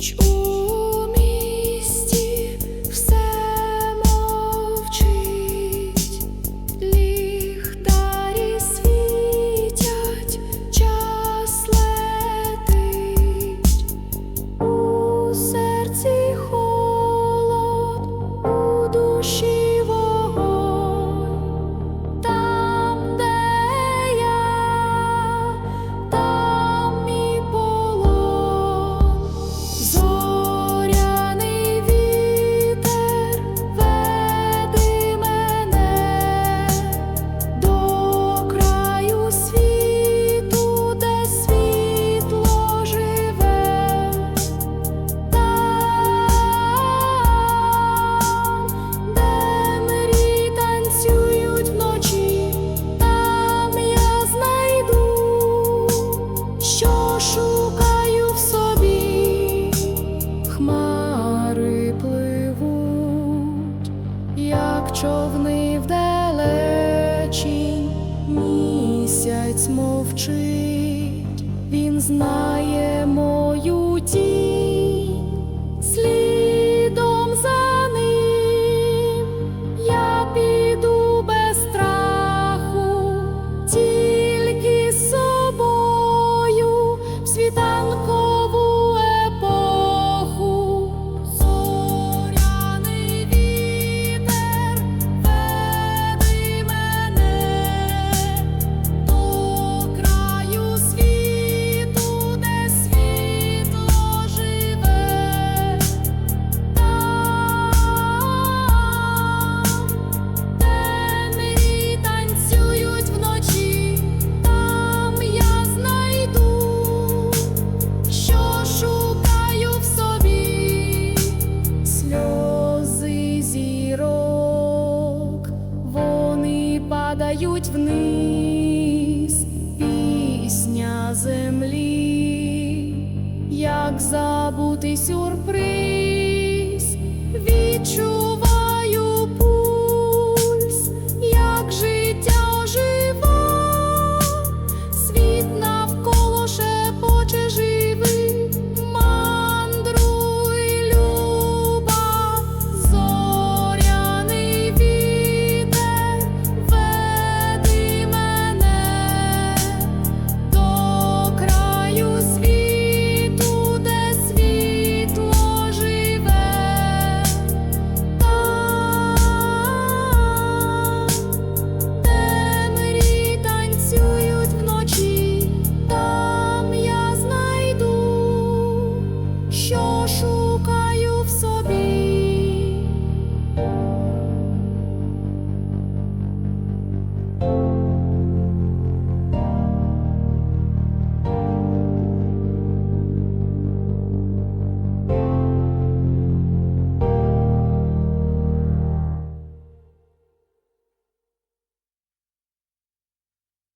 ніч у місті все мовчить, ліхтарі світять, час у серці холод, у душі. мовчить, він знає. пісня землі, як забути сюрприз.